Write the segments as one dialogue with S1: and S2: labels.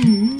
S1: গ্রাম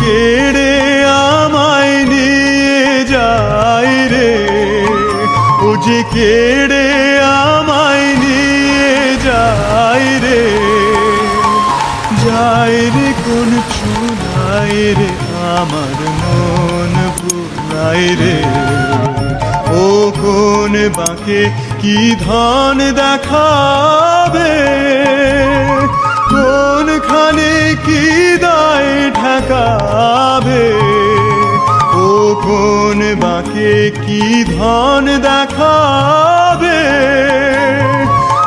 S1: কেড়ে আমায় নিয়ে যায় রে। পুজে কেড়ে আমায় নিয়ে যায় রে। যায় রে কোন চুলাই রে, আমার মন ভুলাই রে। ও কোন বাঁকে কি ধন দেখাবে? কোন বাঁকে কি ধন দেখাবে?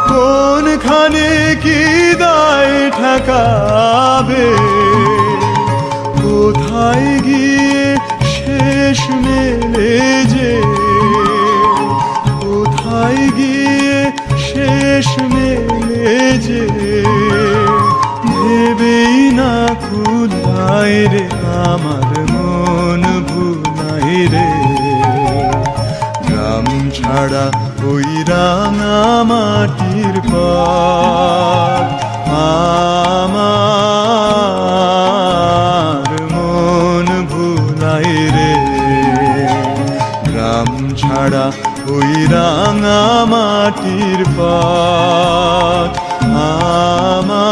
S1: কোনখানে কি দায় ঠেকাবে? কোথায় গিয়ে শেষ মেলে যে? কোথায় গিয়ে শেষ মেলে যে? ভেবেই না খুদাই রে আমার মন। রে। গ্রাম ছাড়া ওই রাঙা মাটির পথ আমার মন ভুলাই রে। গ্রাম ছাড়া ওই রাঙা মাটির পথ আমার